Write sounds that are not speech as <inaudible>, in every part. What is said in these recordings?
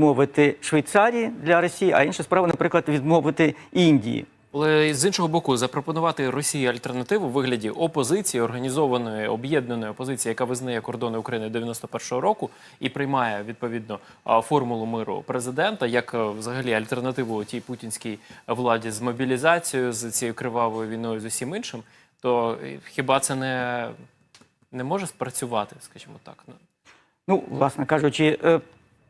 відмовити Швейцарії для Росії, а інша справа, наприклад, відмовити Індії. Але з іншого боку, запропонувати Росії альтернативу у вигляді опозиції, організованої об'єднаної опозиції, яка визнає кордони України 91-го року і приймає відповідно формулу миру президента, як е, взагалі альтернативу тій путінській владі з мобілізацією, з цією кривавою війною, з усім іншим, то е, хіба це не, не може спрацювати, скажімо так? Ну, Ну, власне кажучи, е,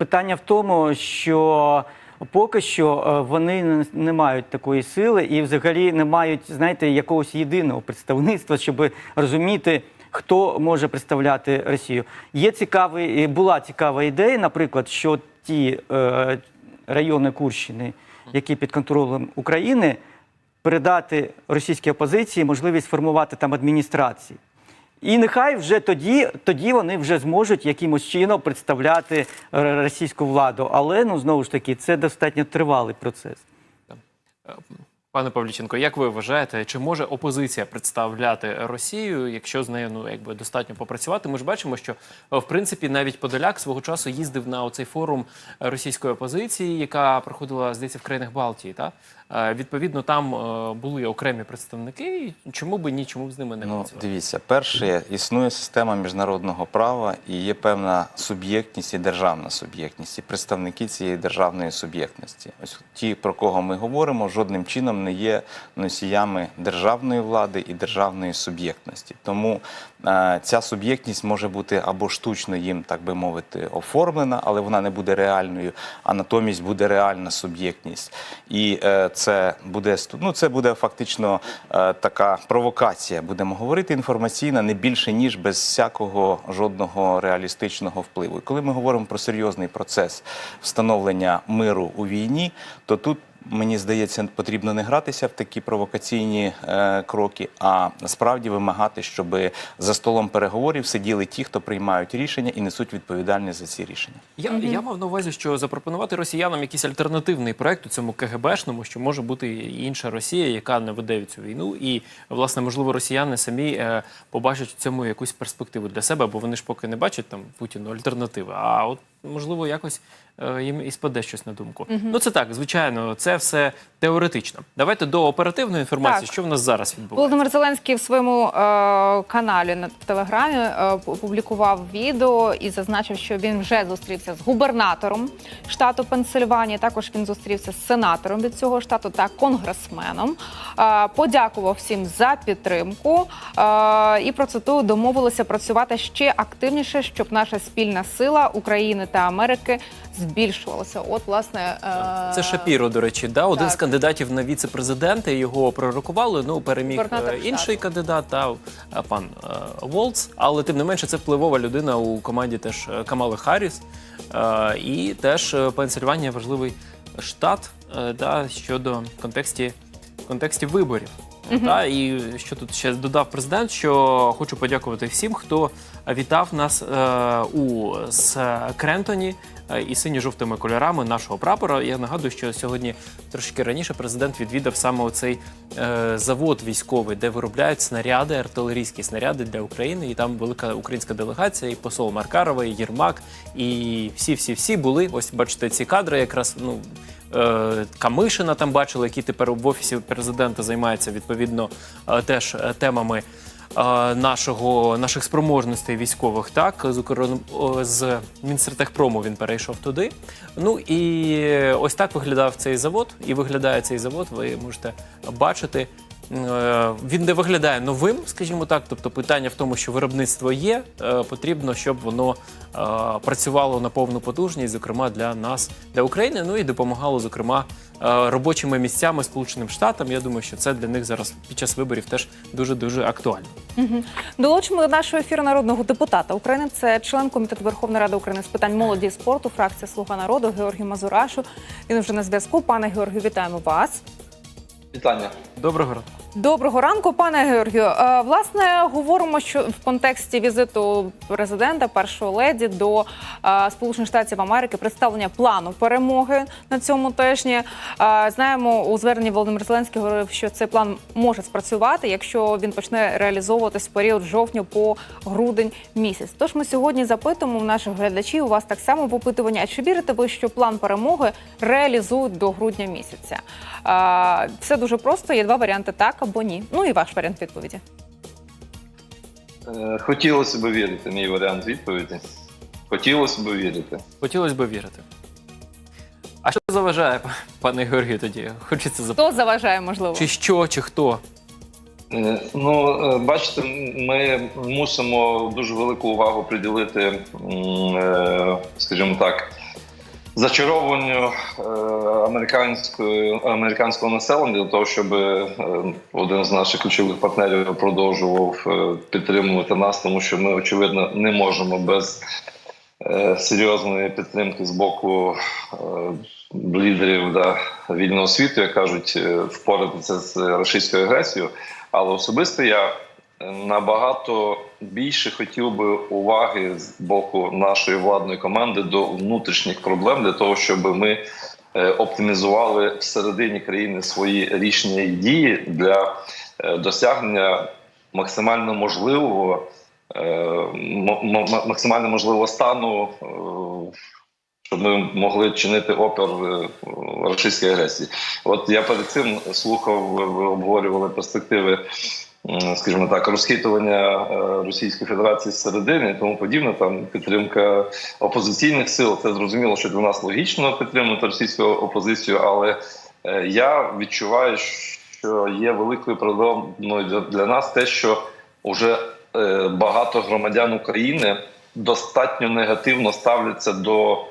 питання в тому, що поки що е, вони не- мають такої сили і взагалі не мають, знаєте, якогось єдиного представництва, щоб розуміти, хто може представляти Росію. Є цікавий, була цікава ідея, наприклад, що ті е, райони Курщини, які під контролем України, передати російській опозиції можливість формувати там адміністрації. І нехай вже тоді, тоді вони вже зможуть якимось чином представляти е, російську владу. Але ну знову ж таки, це достатньо тривалий процес. Пане Павліченко, як ви вважаєте, чи може опозиція представляти Росію, якщо з нею ну якби достатньо попрацювати? Ми ж бачимо, що е, в принципі навіть Подоляк свого часу їздив на оцей форум е, російської опозиції, яка проходила здається в країнах Балтії. Та Е, відповідно там е, були окремі представники. Чому би ні, чому б з ними не Ну, дивіться, перше, існує система міжнародного права і є певна суб'єктність і державна суб'єктність, і представники цієї державної суб'єктності. Ось ті, про кого ми говоримо, жодним чином не є носіями державної влади і державної суб'єктності. Тому е, ця суб'єктність може бути або штучно їм, так би мовити, оформлена, але вона не буде реальною, а натомість буде реальна суб'єктність. І е, це буде ну, це буде фактично е, така провокація, будемо говорити, інформаційна, не більше ніж без всякого жодного реалістичного впливу. І коли ми говоримо про серйозний процес встановлення миру у війні, то тут. Мені здається, потрібно не гратися в такі провокаційні е, кроки, а насправді вимагати, щоб за столом переговорів сиділи ті, хто приймають рішення і несуть відповідальність за ці рішення. Я, я мав на увазі, що запропонувати росіянам якийсь альтернативний проект у цьому КГБшному, що може бути інша Росія, яка не веде цю війну, і власне можливо росіяни самі е, побачать в цьому якусь перспективу для себе, бо вони ж поки не бачать там Путіну альтернативи. А от можливо якось їм і спаде щось на думку. Ну це так, звичайно, це все теоретично. Давайте до оперативної інформації, Так. що в нас зараз відбувається. Володимир Зеленський в своєму е, каналі на телеграмі е, опублікував відео і зазначив, що він вже зустрівся з губернатором штату Пенсильванія. Також він зустрівся з сенатором від цього штату та конгресменом. Е, подякував всім за підтримку е, і процитую домовилися працювати ще активніше, щоб наша спільна сила України та Америки збільшувалася. От власне е, Це Шапіро, до речі, да один з кандидатів на віце-президента. Його пророкували. Ну переміг Губернатор е, інший штату. кандидат, та е, пан е, Волц. Але тим не менше, це впливова людина у команді теж Камали Харріс. І теж Пенсильванія важливий штат да, щодо контексті, контексті виборів. Та, і що тут ще додав президент, що хочу подякувати всім, хто вітав нас е, у Крентоні і синьо-жовтими кольорами нашого прапора. Я нагадую, що сьогодні трошки раніше президент відвідав саме оцей е, завод військовий, де виробляють снаряди, артилерійські снаряди для України. І там велика українська делегація, і посол Маркарова, і Єрмак, і всі, всі, всі були. Ось бачите ці кадри, якраз ну. е, Камишина там бачили, який тепер в офісі президента займається відповідно е, теж е, темами е, нашого наших спроможностей військових. Так з з Мінстратехпрому він перейшов туди. Ну і ось так виглядав цей завод, і виглядає цей завод. Ви можете бачити. Е, Він не виглядає новим, скажімо так. Тобто, питання в тому, що виробництво є, е, потрібно, щоб воно е, працювало на повну потужність, зокрема для нас, для України. Ну і допомагало, зокрема, робочими місцями Сполученим Штатам. Я думаю, що це для них зараз під час виборів теж дуже дуже актуально. Долучимо до нашого ефіру народного депутата України. Це член комітету Верховної Ради України з питань молоді і спорту, фракція Слуга народу Георгій Мазурашу. Він вже на зв'язку. Пане Георгію, вітаємо вас. Вітання. Доброго ранку. Доброго ранку, пане Георгію. Е, Власне, говоримо, що в контексті візиту президента, першої леді до е, Сполучених Штатів Америки представлення плану перемоги на цьому тижні. Е, Знаємо, у зверненні Володимир Зеленський говорив, що цей план може спрацювати, якщо він почне реалізовуватись в період жовтня по грудень місяць. Тож ми сьогодні запитуємо в наших глядачів. У вас так само в опитуванні. А чи вірите ви, що план перемоги реалізують до грудня місяця? Все дуже просто. Є два варіанти: так або ні. Ну і ваш варіант відповіді. Е, Хотілося б вірити, мій варіант відповіді. Хотілося б вірити. Хотілося б вірити. А що заважає, пане Георгію, тоді? Хочеться запитати. Хто заважає, можливо? Чи що, чи хто? Е, Ну, е, бачите, ми мусимо дуже велику увагу приділити, м, е, скажімо так, зачарованню е, американської, американського населення для того, щоб е, один з наших ключових партнерів продовжував е, підтримувати нас, тому що ми, очевидно, не можемо без серйозної підтримки з боку лідерів да, вільного світу, як кажуть, впоратися з російською агресією. Але особисто я набагато більше хотів би уваги з боку нашої владної команди до внутрішніх проблем для того, щоб ми е, оптимізували всередині країни свої рішення і дії для е, досягнення максимально можливого е, максимально можливого стану, щоб ми могли чинити опір російській агресії. От я перед цим слухав, ви обговорювали перспективи, скажімо так, розхитування е, Російської Федерації зсередини і тому подібне. Там підтримка опозиційних сил. Це зрозуміло, що для нас логічно підтримувати російську опозицію, але е, я відчуваю, що є великою проблемою для, нас те, що вже е, багато громадян України достатньо негативно ставляться до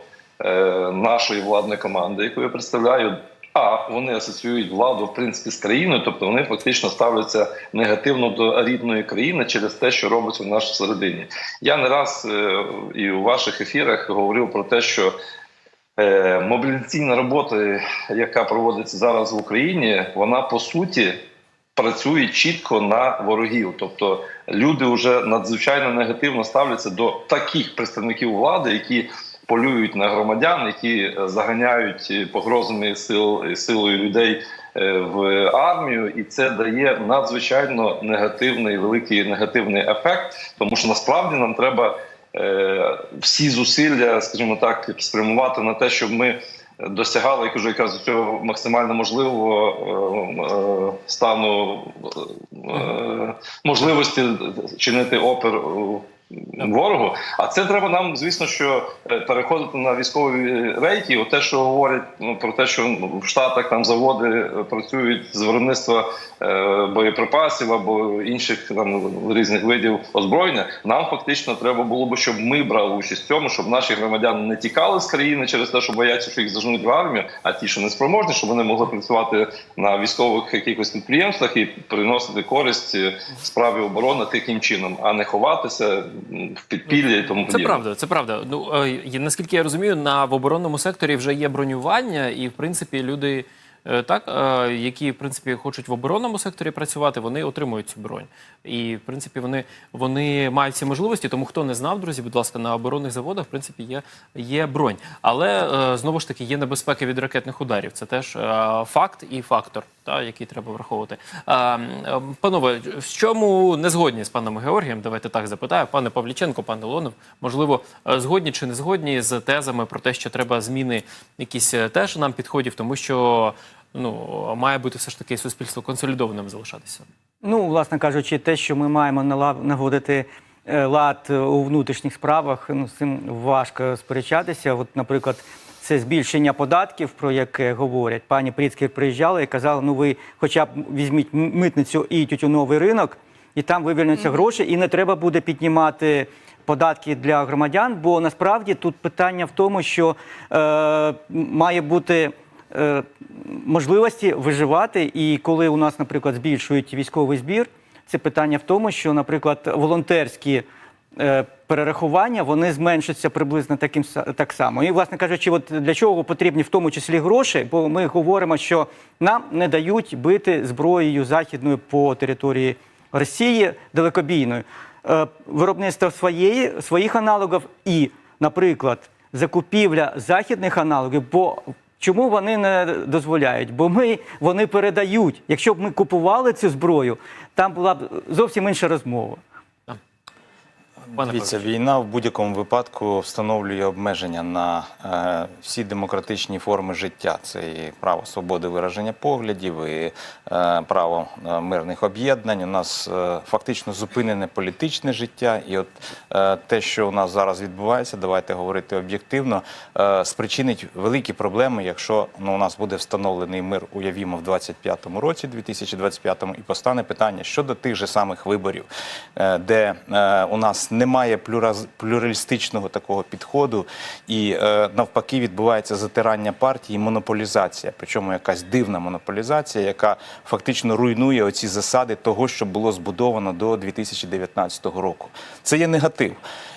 нашої владної команди, яку я представляю. А вони асоціюють владу в принципі з країною, тобто вони фактично ставляться негативно до рідної країни через те, що робиться в нашій середині. Я не раз е, і у ваших ефірах говорив про те, що е, мобілізаційна робота, яка проводиться зараз в Україні, вона по суті працює чітко на ворогів. Тобто люди вже надзвичайно негативно ставляться до таких представників влади, які полюють на громадян, які е, заганяють е, погрозами сил силою людей е, в армію, і це дає надзвичайно негативний великий негативний ефект, тому що насправді нам треба е, всі зусилля, скажімо так, спрямувати на те, щоб ми досягали, як уже якраз цього максимально можливого е, е, стану е, можливості чинити опір е, ворогу. А це треба нам, звісно, що е, переходити на військові рейки. От те, що говорять ну, про те, що в Штатах там заводи е, працюють з виробництва е, боєприпасів або інших там різних видів озброєння. Нам фактично треба було би, щоб ми брали участь в цьому, щоб наші громадяни не тікали з країни через те, що бояться, що їх зажнуть в армію, а ті, що не спроможні, щоб вони могли працювати на військових якихось підприємствах і приносити користь е, справі оборони таким чином, а не ховатися в підпілля і тому Це подібне. правда, це правда. Ну е, наскільки я розумію, на в оборонному секторі вже є бронювання, і в принципі люди. е, Так, е, які в принципі хочуть в оборонному секторі працювати, вони отримують цю бронь. І в принципі вони, вони мають ці можливості. Тому хто не знав, друзі, будь ласка, на оборонних заводах в принципі є, є бронь. Але е, знову ж таки є небезпека від ракетних ударів. Це теж факт і фактор, та, який треба враховувати. Панове, в чому не згодні з паном Георгієм? Давайте так запитаю. Пане Павліченко, пане Лонов, можливо, е, згодні чи не згодні з тезами про те, що треба зміни якісь е, теж нам підходів, тому що ну має бути все ж таки суспільство консолідованим залишатися. Ну, власне кажучи, те, що ми маємо наводити е, лад у внутрішніх справах, ну з цим важко сперечатися. От, наприклад, це збільшення податків, про яке говорять. Пані Пріцкер приїжджала і казала: ну ви хоча б візьміть митницю і тютюновий ринок, і там вивільняться гроші, і не треба буде піднімати. Податки для громадян, бо насправді тут питання в тому, що е, має бути е, можливості виживати. І коли у нас, наприклад, збільшують військовий збір, це питання в тому, що, наприклад, волонтерські перерахування вони зменшаться приблизно таким так само. І, власне кажучи, от для чого потрібні в тому числі гроші, бо ми говоримо, що нам не дають бити зброєю західною по території Росії далекобійною. Е, Виробництво своєї, своїх аналогів і, наприклад, закупівля західних аналогів, бо чому вони не дозволяють? Бо ми вони передають. Якщо б ми купували цю зброю, там була б зовсім інша розмова. Пане Дивіться, війна в будь-якому випадку встановлює обмеження на е, всі демократичні форми життя. Це і право свободи вираження поглядів, і е, право е, мирних об'єднань. У нас е, фактично зупинене політичне життя. І от е, те, що у нас зараз відбувається, давайте говорити об'єктивно, е, спричинить великі проблеми, якщо ну, у нас буде встановлений мир, уявімо, в 25-му році, 2025-му, і постане питання щодо тих же самих виборів, е, де е, у нас немає плюраз- плюралістичного такого підходу, і е, навпаки відбувається затирання партії, монополізація. Причому якась дивна монополізація, яка фактично руйнує оці засади того, що було збудовано до 2019 року. Це є негатив.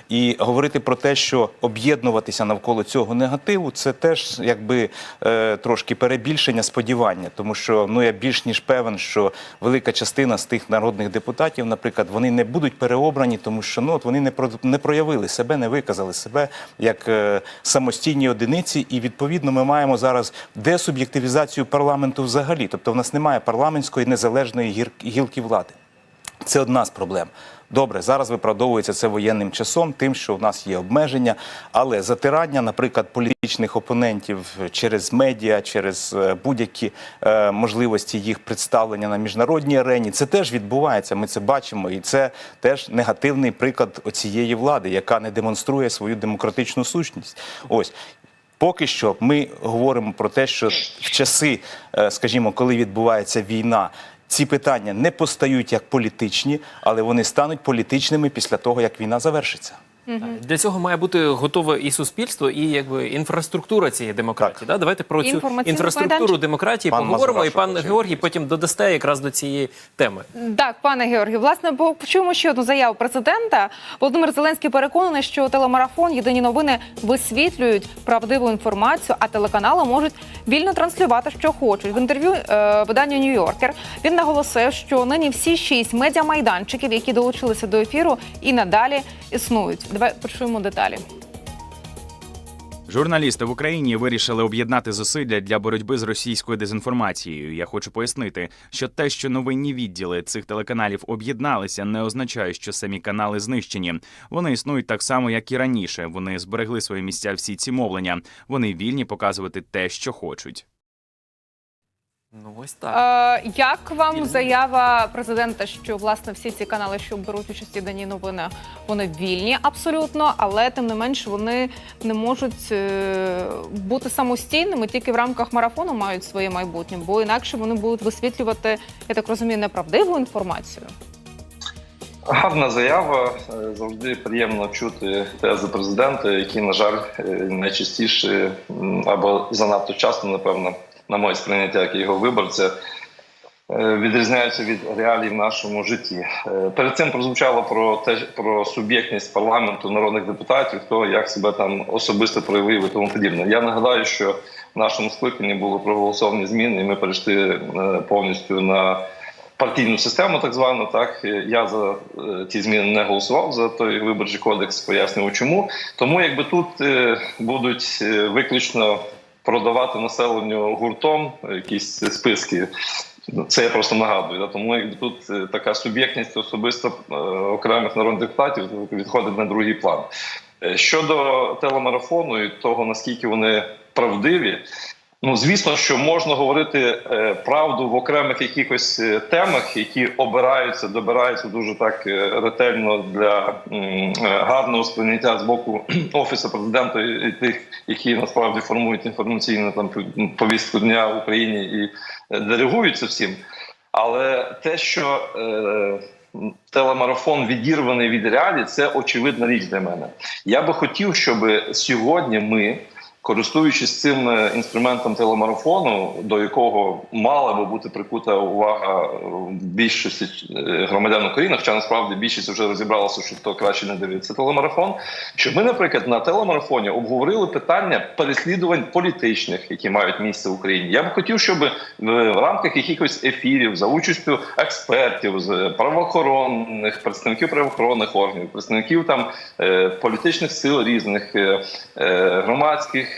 І говорити про те, що об'єднуватися навколо цього негативу, це теж якби е, трошки перебільшення сподівання, тому що ну я більш ніж певен, що велика частина з тих народних депутатів, наприклад, вони не будуть переобрані, тому що ну от вони не про не проявили себе, не виказали себе як е, самостійні одиниці, і відповідно ми маємо зараз десуб'єктивізацію парламенту взагалі. Тобто в нас немає парламентської незалежної гілки влади. Це одна з проблем. Добре, зараз виправдовується це воєнним часом, тим, що в нас є обмеження, але затирання, наприклад, політичних опонентів через медіа, через е, будь-які е, можливості їх представлення на міжнародній арені, це теж відбувається. Ми це бачимо, і це теж негативний приклад оцієї влади, яка не демонструє свою демократичну сущність. Ось. Поки що ми говоримо про те, що в часи, е, скажімо, коли відбувається війна, ці питання не постають як політичні, але вони стануть політичними після того, як війна завершиться. Для цього має бути готове і суспільство, і якби інфраструктура цієї демократії. Да? Давайте про цю інфраструктуру майданчик. демократії Пан поговоримо, і Мазурашу пан. Георгій потім додасте якраз до цієї теми. Так, пане Георгію, власне, по- почуємо ще одну заяву президента. Володимир Зеленський переконаний, що телемарафон Єдині новини висвітлюють правдиву інформацію, а телеканали можуть вільно транслювати, що хочуть. В інтерв'ю е, виданню Нью-Йоркер він наголосив, що нині всі шість медіамайданчиків, які долучилися до ефіру, і надалі існують. Давай почуємо деталі. Журналісти в Україні вирішили об'єднати зусилля для боротьби з російською дезінформацією. Я хочу пояснити, що те, що новинні відділи цих телеканалів об'єдналися, не означає, що самі канали знищені. Вони існують так само, як і раніше. Вони зберегли свої місця всі ці мовлення. Вони вільні показувати те, що хочуть. Ну ось так. Е, як вам заява президента, що власне всі ці канали, що беруть участь в «Єдиній новини, вони вільні абсолютно, але тим не менш вони не можуть е, бути самостійними, тільки в рамках марафону мають своє майбутнє, бо інакше вони будуть висвітлювати, я так розумію, неправдиву інформацію. Гарна заява. Е, Завжди приємно чути тези президента, які, на жаль, е, найчастіше або занадто часто, напевно, на моє сприйняття, як його виборця, е, відрізняються від реалій в нашому житті. Е, Перед цим прозвучало про те, про суб'єктність парламенту, народних депутатів, хто як себе там особисто проявив і тому подібне. Я нагадаю, що в нашому скликанні були проголосовані зміни, і ми перейшли е, повністю на партійну систему, так звану. Так я за ті зміни не голосував за той виборчий кодекс. Пояснював, чому. Тому якби тут будуть виключно продавати населенню гуртом якісь списки. Це я просто нагадую. Тому тут е, така суб'єктність особисто е, окремих народних депутатів відходить на другий план. Е, Щодо телемарафону і того, наскільки вони правдиві, Ну, звісно, що можна говорити е, правду в окремих якихось е, темах, які обираються, добираються дуже так е, ретельно для гарного сприйняття з боку <clears throat> офісу президента і тих, які насправді формують інформаційну там повістку дня в Україні і диригуються всім. Але те, що е, телемарафон відірваний від реалій, це очевидна річ для мене. Я би хотів, щоб сьогодні ми Користуючись цим е, інструментом телемарафону, до якого мала би бути прикута увага е, більшості е, громадян України, хоча насправді більшість вже розібралася, що хто краще не дивиться телемарафон. Що ми, наприклад, на телемарафоні обговорили питання переслідувань політичних, які мають місце в Україні. Я б хотів, щоб в рамках якихось ефірів за участю експертів з правоохоронних представників правоохоронних органів, представників там політичних сил різних е,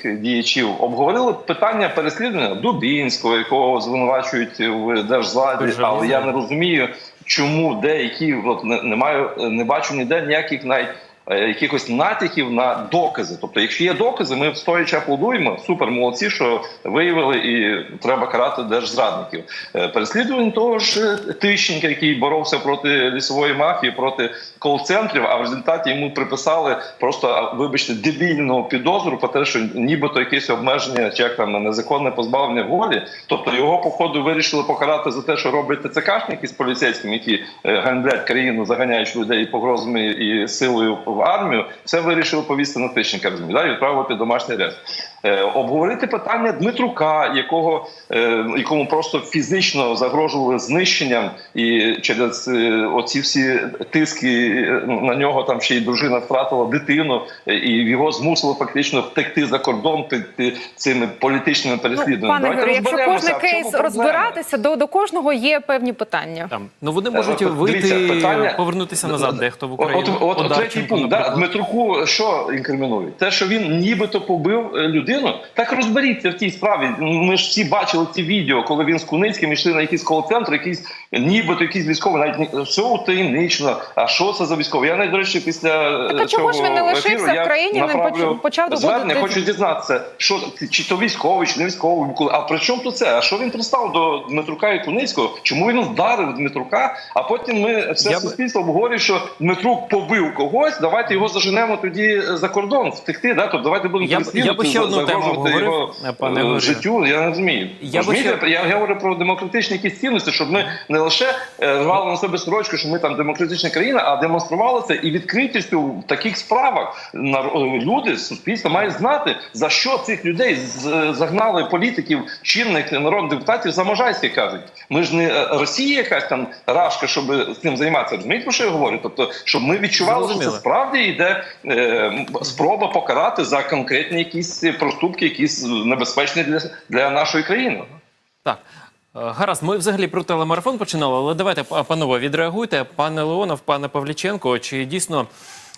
е, діячів обговорили питання переслідування Дубінського, якого звинувачують в держзладі, але я не розумію, чому деякі от не, не маю, не бачу ніде ніяких навіть. Е, Якихось натяків на докази. Тобто, якщо є докази, ми стоячи аплодуємо. Супер, молодці, що виявили, і треба карати держзрадників. Е, Переслідування того ж е, Тищенка, який боровся проти лісової мафії, проти кол-центрів, а в результаті йому приписали просто, вибачте, дебільного підозру про те, що нібито якесь обмеження чи як там незаконне позбавлення волі. Тобто його походу вирішили покарати за те, що роблять ТЦКшники з поліцейськими, які ганьблять країну, заганяючи людей погрозами і силою в армію. Все вирішили повісти на Тищенка, да, і відправити домашній арешт. Е, обговорити питання Дмитрука, якого е, якому просто фізично загрожували знищенням, і через е, оці всі тиски на нього там ще й дружина втратила дитину, і його змусили фактично втекти за кордон під, цими політичними Ну, переслідуваннями. пане Давайте Юрію, якщо кожен кейс розбиратися, до, до кожного є певні питання. Там ну вони можуть от вийти, питання- повернутися назад, дехто в От, Україну. от, от, третій пункт. Да. Дмитруку що інкримінують? Те, що він нібито побив е, людину, так розберіться в тій справі. Ми ж всі бачили ці відео, коли він з Куницьким йшли на якийсь кол-центр, якийсь нібито якийсь військовий, навіть не- все таємнично. А що це за військовий? Я навіть, до речі, після Так, а е, чого ж він не лишився ефіру, в країні, не почав звернення, доводити- хочу дізнатися, що чи то військовий, чи не військовий. А при чому тут це? А що він пристав до Дмитрука і Куницького? Чому він вдарив Дмитрука? А потім ми все Я суспільство обговорює, що Дмитрук побив когось. Давайте його заженемо тоді за кордон, втекти. Да? Тобто давайте будемо Я я б переслідувати, ще одну тему обговорив, його е, пане е, життю. Я не розумію. Я Розумієте? ще- Я, я говорю про демократичні якісь цінності, щоб ми не лише е, рвали на себе сорочку, що ми там демократична країна, а демонстрували це і відкритістю в таких справах. Люди суспільство має знати за що цих людей загнали політиків, чинних народних депутатів за можайське кажуть. Ми ж не Росія, якась там рашка, щоб з цим займатися. Розумієте, про що я говорю? Тобто, щоб ми відчували, що це справді йде е, спроба покарати за конкретні якісь проступки, якісь небезпечні для, для нашої країни. Так. Е, Гаразд, ми взагалі про телемарафон починали, але давайте, панове, відреагуйте. Пане Леонов, пане Павліченко, чи дійсно,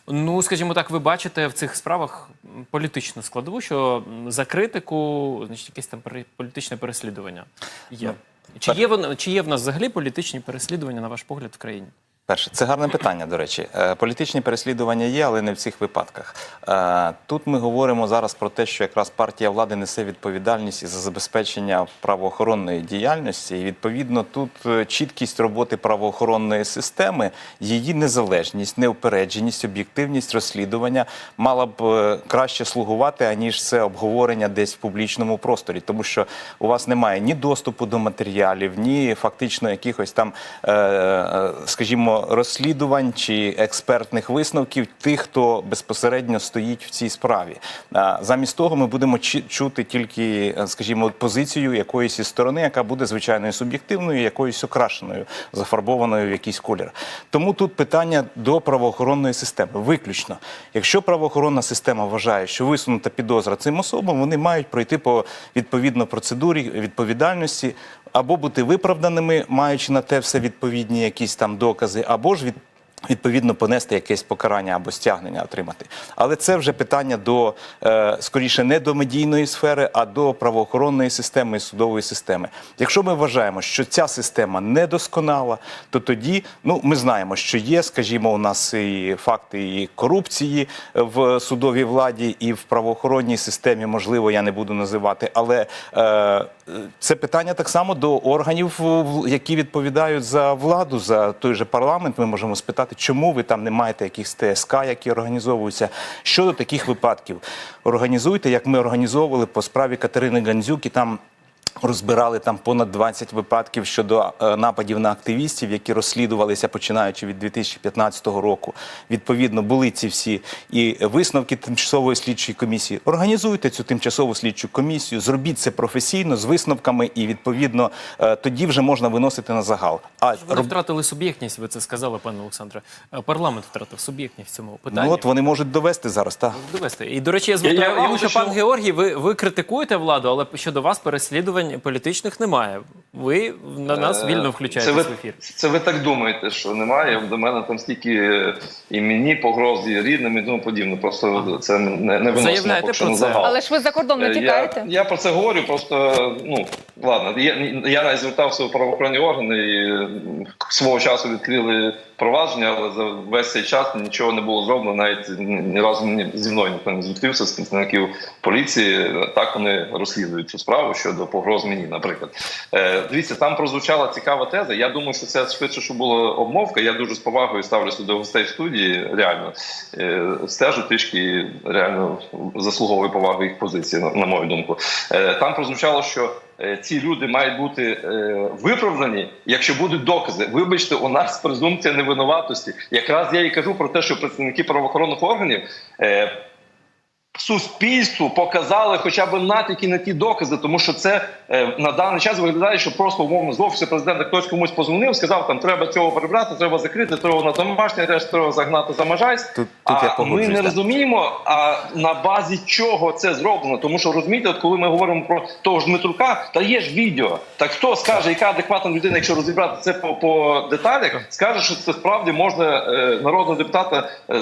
ну скажімо так, ви бачите в цих справах політичну складову, що за критику, значить, якесь там політичне переслідування є. Чи є, воно- чи є в нас взагалі політичні переслідування, на ваш погляд, в країні? Перше, це гарне питання, до речі. Е, Політичні переслідування є, але не в цих випадках. Е, Тут ми говоримо зараз про те, що якраз партія влади несе відповідальність і за забезпечення правоохоронної діяльності. І відповідно тут е, чіткість роботи правоохоронної системи, її незалежність, неупередженість, об'єктивність розслідування мала б краще слугувати, аніж це обговорення десь в публічному просторі, тому що у вас немає ні доступу до матеріалів, ні фактично якихось там, е, розслідувань чи експертних висновків тих, хто безпосередньо стоїть в цій справі. Замість того, ми будемо чути тільки, е, скажімо, позицію якоїсь із сторони, яка буде звичайно суб'єктивною, якоюсь окрашеною, зафарбованою в якийсь колір. Тому тут питання до правоохоронної системи. Виключно, якщо правоохоронна система вважає, що висунута підозра цим особам, вони мають пройти по відповідно процедурі відповідальності або бути виправданими, маючи на те все відповідні якісь там докази, або ж від. Відповідно, понести якесь покарання або стягнення отримати. Але це вже питання до е, скоріше не до медійної сфери, а до правоохоронної системи і судової системи. Якщо ми вважаємо, що ця система недосконала, то тоді ну ми знаємо, що є, скажімо, у нас і факти і корупції в судовій владі, і в правоохоронній системі, можливо, я не буду називати, але е, це питання так само до органів, які відповідають за владу, за той же парламент. Ми можемо спитати, чому ви там не маєте якихось ТСК, які організовуються. Щодо таких випадків, організуйте, як ми організовували по справі Катерини Гандзюк, і там Розбирали там понад 20 випадків щодо е, нападів на активістів, які розслідувалися починаючи від 2015 року. Відповідно, були ці всі і висновки тимчасової слідчої комісії. Організуйте цю тимчасову слідчу комісію, зробіть це професійно з висновками, і відповідно е, тоді вже можна виносити на загал. А Вони роб- втратили суб'єктність, ви це сказали, пане Олександре. Е, Парламент втратив суб'єктність в цьому питанні. ну от вони можуть довести зараз. Так. Довести. І, до речі, я звертаю Я- я- я увагу, що пан Георгій, ви, ви критикуєте владу, але щодо вас переслідувань політичних немає. Ви на нас Е, вільно ви, в ефір. Це ви так думаєте, що немає. До мене там стільки і мені погроз, і рідним, і тому подібне. Просто це не, не виносимо Заявляєте про це. загал. Але ж ви за кордон не Е, тікаєте? Я, я про це говорю, просто ну ладно. Я, я навіть звертався у правоохоронні органи і свого часу відкрили провадження, але за весь цей час нічого не було зроблено. Навіть ні, разу ні, зі мною ніхто не зустрівся з представників поліції. Так вони розслідують цю справу щодо погроз мені, наприклад. Е, дивіться, там прозвучала цікава теза. Я думаю, що це швидше, що була обмовка. Я дуже з повагою ставлюся до гостей в студії. Реально е, стежу трішки реально заслуговую повагу їх позиції, на, на мою думку. Е, там прозвучало, що ці люди мають бути е, виправдані, якщо будуть докази. Вибачте, у нас презумпція невинуватості. Якраз я і кажу про те, що представники правоохоронних органів. Е, суспільству показали хоча б натяки на ті докази, тому що це е, на даний час виглядає, що просто умовно з офісу президента хтось комусь позвонив, сказав, там треба цього прибрати, треба закрити, треба на домашній арешт, треба загнати за межайсь. Тут- тут я а ми не розуміємо, а на базі чого це зроблено. Тому що розумієте, от коли ми говоримо про того ж Дмитрука, та є ж відео. Так хто скаже, яка адекватна людина, якщо розібрати це по, по деталях, скаже, що це справді можна е, народного депутата е,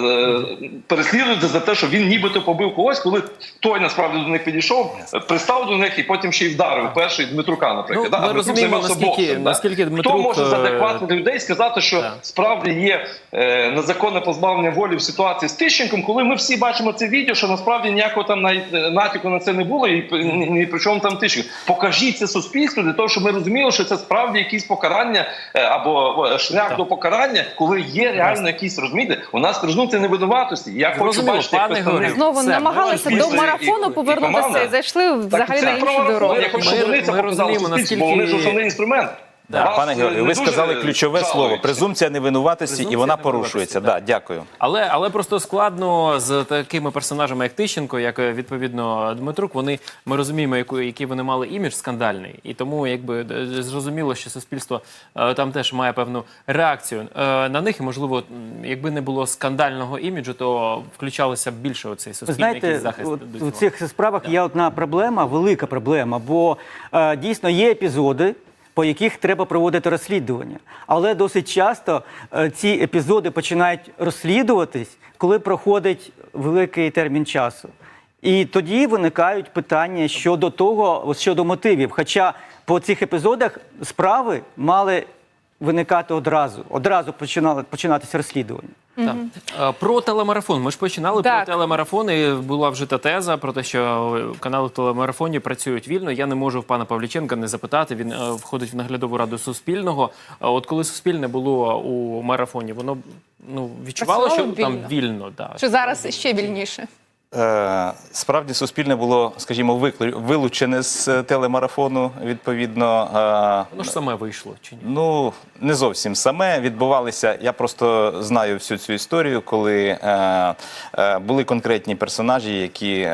переслідувати за те, що він нібито побив когось, коли той насправді до них підійшов, пристав до них і потім ще й вдарив перший Дмитрука, наприклад. Ну, Да, ми Дмитрук розуміємо, наскільки- боксом, да. наскільки Хто може з е, адекватних людей сказати, що Так. справді є е, незаконне позбавлення волі в ситуації з Тищенком, коли ми всі бачимо це відео, що насправді ніякого там е, натяку на це не було, і ні, ні при чому там Тищенко. Покажіть це суспільству для того, щоб ми розуміли, що це справді якісь покарання е, або шлях Так. до покарання, коли є реально якісь розумієте. У нас презумпція невинуватості. Я хочу бачити, як представник Знову Все, намагалися до марафону повернутися і зайшли взагалі на інші дорогу. дороги. Я хочу, Ми- вони це показали розуміємо, суспільству, бо вони ж основний інструмент. Да, Вас, пане е, Георгію, не ви дуже сказали ключове жалують. слово презумпція невинуватості, і Презумпція вона порушується. Да, дякую. Але, але просто складно з такими персонажами, як Тищенко, як е, відповідно Дмитрук. Вони ми розуміємо, яку який вони мали імідж скандальний, і тому якби е, зрозуміло, що суспільство е, там теж має певну реакцію е, на них. І можливо, м, якби не було скандального іміджу, то включалося б більше оцей Ви суспільний знаєте, захист. от до у цих справах є одна проблема, велика проблема, бо е, дійсно є епізоди. По яких треба проводити розслідування, але досить часто е, ці епізоди починають розслідуватись, коли проходить великий термін часу. І тоді виникають питання щодо того, щодо мотивів. Хоча по цих епізодах справи мали виникати одразу, одразу починали починатися розслідування. Так. Е, Про телемарафон. Ми ж починали Так. про телемарафон, і була вжита теза про те, що канали в телемарафоні працюють вільно. Я не можу в пана Павліченка не запитати. Він е, входить в наглядову раду Суспільного. От коли Суспільне було у марафоні, воно ну відчувало, що Працювало там вільно? вільно. Да. Що зараз ще вільніше? Е, Справді суспільне було, скажімо, вилучене з е, телемарафону. Відповідно, е, Воно ж саме вийшло чи ні? ну не зовсім саме відбувалися. Я просто знаю всю цю історію, коли були конкретні персонажі, які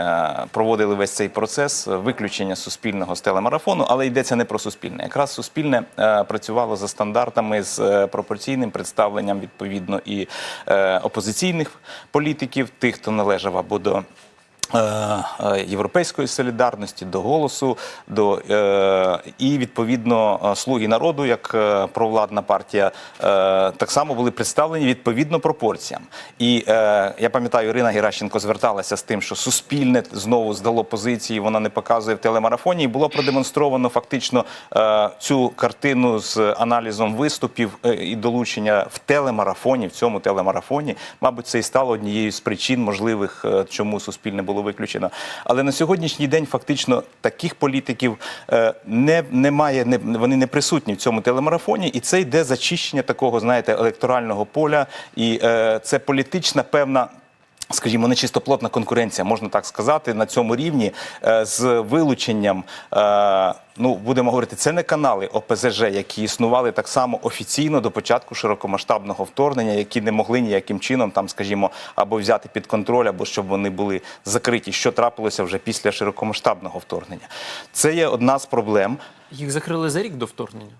проводили весь цей процес виключення суспільного з телемарафону, але йдеться не про суспільне. Якраз суспільне працювало за стандартами з пропорційним представленням відповідно і опозиційних політиків, тих, хто належав або до. Е, е, Європейської солідарності до голосу, до е, і відповідно слуги народу, як провладна партія, так само були представлені відповідно пропорціям. І я пам'ятаю, Ірина Геращенко зверталася з тим, що суспільне знову здало позиції, вона не показує в телемарафоні, і було продемонстровано фактично цю картину з аналізом виступів і долучення в телемарафоні, в цьому телемарафоні. Мабуть, це і стало однією з причин можливих, чому суспільне було виключено. Але на сьогоднішній день фактично таких політиків е, не немає, не вони не присутні в цьому телемарафоні, і це йде зачищення такого, знаєте, електорального поля, і е, це політична певна. Скажімо, нечистоплотна конкуренція, можна так сказати, на цьому рівні е, з вилученням, е, ну будемо говорити, це не канали ОПЗЖ, які існували так само офіційно до початку широкомасштабного вторгнення, які не могли ніяким чином там, скажімо, або взяти під контроль, або щоб вони були закриті. Що трапилося вже після широкомасштабного вторгнення? Це є одна з проблем. Їх закрили за рік до вторгнення.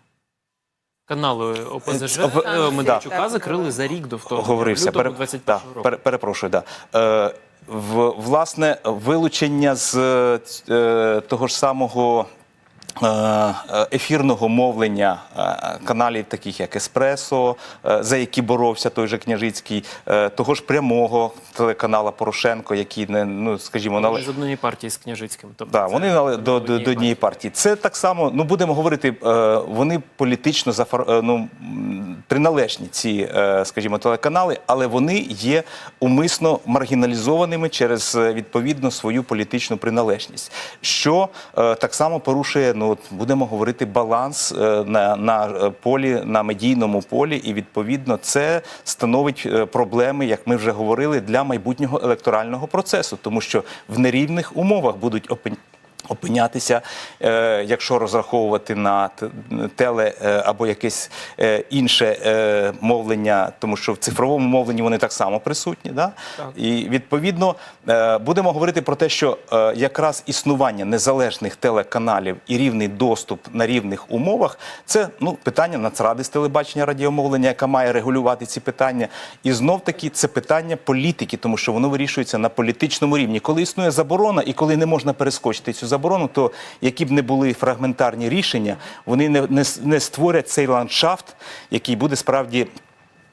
Канали ОПЗЖ Е, е, Медведчука так, закрили за рік до вторгнення. Говорився. Пере... Да, року. пере- перепрошую, да. Е, в, власне, вилучення з е, того ж самого. Е, е, Ефірного мовлення е, каналів, таких як Еспресо, за які боровся той же Княжицький, того ж прямого телеканала Порошенко, який не ну скажімо. Вони з одної партії з Княжицьким. Тобто Да, вони нале- до, до, однієї до однієї партії. Це так само, ну будемо говорити, вони політично зафар... ну, приналежні ці, скажімо, телеканали, але вони є умисно маргіналізованими через відповідно свою політичну приналежність, що так само порушує, ну от будемо говорити, баланс е, на, на е, полі, на медійному полі, і відповідно це становить е, проблеми, як ми вже говорили, для майбутнього електорального процесу, тому що в нерівних умовах будуть опинятися, е, якщо розраховувати на теле е, або якесь е, інше мовлення, тому що в цифровому мовленні вони так само присутні. Да? І відповідно будемо говорити про те, що якраз існування незалежних телеканалів і рівний доступ на рівних умовах це ну, питання Нацради з телебачення радіомовлення, яка має регулювати ці питання. І знов таки це питання політики, тому що воно вирішується на політичному рівні. Коли існує заборона і коли не можна перескочити цю заборону, то які б не були фрагментарні рішення, вони не, не, не створять цей ландшафт, який буде справді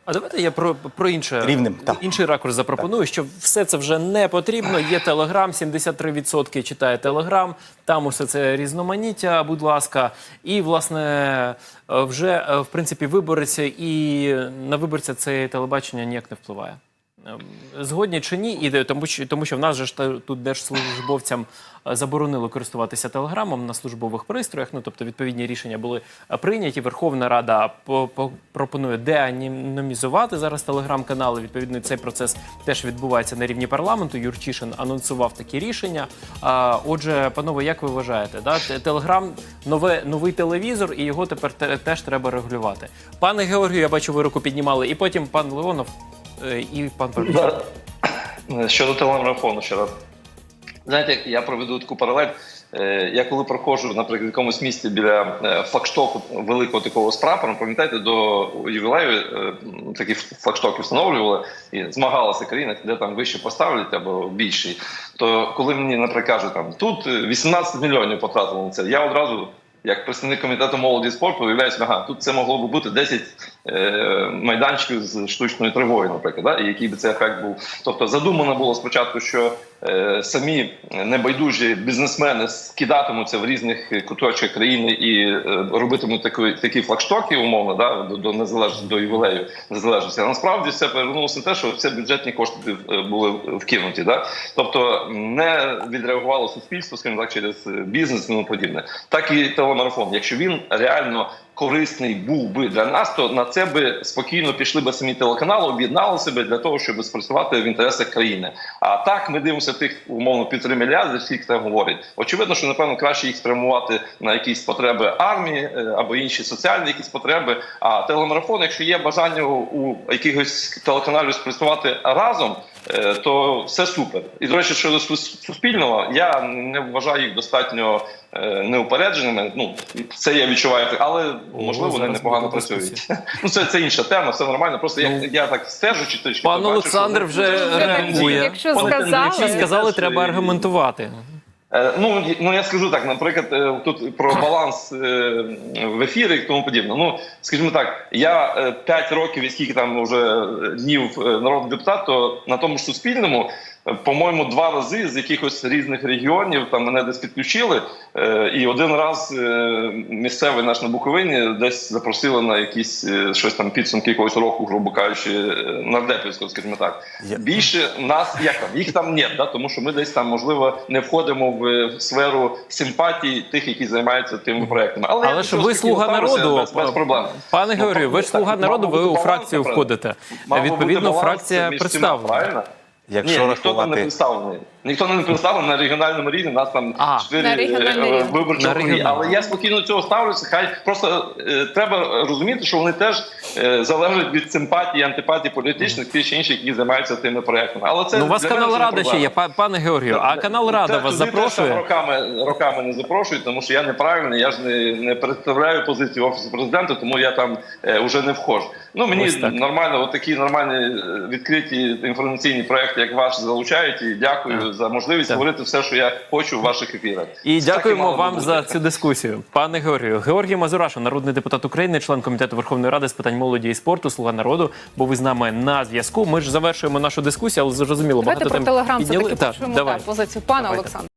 А давайте я про, про інше, Рівнем, так. інший ракурс запропоную, що все це вже не потрібно. Є Телеграм, 73% читає Телеграм, там усе це різноманіття, будь ласка. І, власне, е, вже, е, в принципі, вибореться, і на виборця це телебачення ніяк не впливає. Ем, Згодні чи ні, і тому що, тому що в нас же ж тут держслужбовцям е, заборонили користуватися телеграмом на службових пристроях. Ну тобто відповідні рішення були е, прийняті. Верховна Рада по- по- пропонує деанонімізувати зараз телеграм-канали. Відповідно, цей процес теж відбувається на рівні парламенту. Юрчишин анонсував такі рішення. Отже, панове, як ви вважаєте, да? Телеграм нове новий телевізор, і його тепер теж треба регулювати. Пане Георгію, я бачу, ви руку піднімали, і потім пан Леонов. Е, І пан Парпічук. Щодо телемарафону ще раз. Знаєте, я проведу таку паралель. Е, Я коли проходжу, наприклад, в якомусь місті біля е, флагштоку великого такого з прапором, пам'ятаєте, до ювілею такі флагштоки встановлювали і змагалася країна, де там вище поставлять або більший. То коли мені, наприклад, кажуть, там тут е, 18 мільйонів потратили на це, я одразу. Як представник комітету молоді і спорту виявляюся, ага, тут це могло би бути 10 е, майданчиків з штучною тривогою, наприклад, да? і який би це ефект був. Тобто задумано було спочатку, що самі небайдужі бізнесмени скидатимуться в різних куточках країни і е, робитимуть такі, такі флагштоки, умовно, да? до, до незалежності, до ювілею незалежності. А насправді все повернулося на те, що все бюджетні кошти е, були вкинуті. Да? Тобто не відреагувало суспільство, скажімо так, через е, бізнес і тому подібне. Так і телемарафон. Якщо він реально корисний був би для нас, то на це би спокійно пішли би самі телеканали, об'єднали себе для того, щоб спрацювати в інтересах країни. А так ми дивимося тих умовно півтори мільярди, скільки там говорять. Очевидно, що напевно краще їх спрямувати на якісь потреби армії е, або інші соціальні якісь потреби. А телемарафон, якщо є бажання у якихось телеканалів спрацювати разом. Е, То все супер. І до речі, щодо сус- суспільного, я не вважаю їх достатньо е, неупередженими. Ну це я відчуваю, але можливо вони непогано працюють. <laughs> Ну це, це інша тема, все нормально. Просто я, Ну, я так стежу чи точки. Пан то Олександр вже реагує. Якщо сказали, Якщо сказали, треба аргументувати. Е, Ну, ну я скажу так, наприклад, е, тут про баланс е, в ефірі і тому подібне. Ну, скажімо так, я 5 років і скільки там вже днів народний депутат, то на тому ж суспільному, по-моєму, два рази з якихось різних регіонів там мене десь підключили. е, І один раз е, місцевий наш на Буковині десь запросили на якісь е, щось там підсумки якогось року, грубо кажучи, нардепівського, скажімо так. Більше нас як там їх там нет, да тому що ми десь там можливо не входимо в сферу симпатії тих, які займаються тими проектами. Але я ж ви слуга народу, без, без проблем. пане Ну, ви ж слуга народу, ви у фракцію входите. Відповідно, фракція представлена. Якщо Ні, ніхто там не рахувати представлений. Ніхто не представлений на регіональному рівні. Нас там чотири е, рівні. виборчі округи. Але я спокійно до цього ставлюся. Хай просто е, треба розуміти, що вони теж е, залежать від симпатії, антипатії політичних тих чи інших, які займаються тими проектами. Але це Ну, у вас канал Рада ще є, па- пане Георгію. А канал Рада Це вас туди теж роками, роками не запрошують, тому що я неправильний, я ж не, не представляю позицію офісу президента, тому я там е, вже не вхожу. Ну мені Ось так. нормально, от такі нормальні е, відкриті інформаційні проекти, як ваш, залучають. І дякую за можливість Так. говорити все, що я хочу в ваших ефірах. І Це дякуємо вам бути. за цю дискусію. Пане Георгію, Георгій Мазураша, народний депутат України, член комітету Верховної Ради з питань молоді і спорту, слуга народу. Був із нами на зв'язку. Ми ж завершуємо нашу дискусію, але зрозуміло, Давайте багато про тем телеграм підняли. Так, давай. та, позицію пана Давайте. Олександра.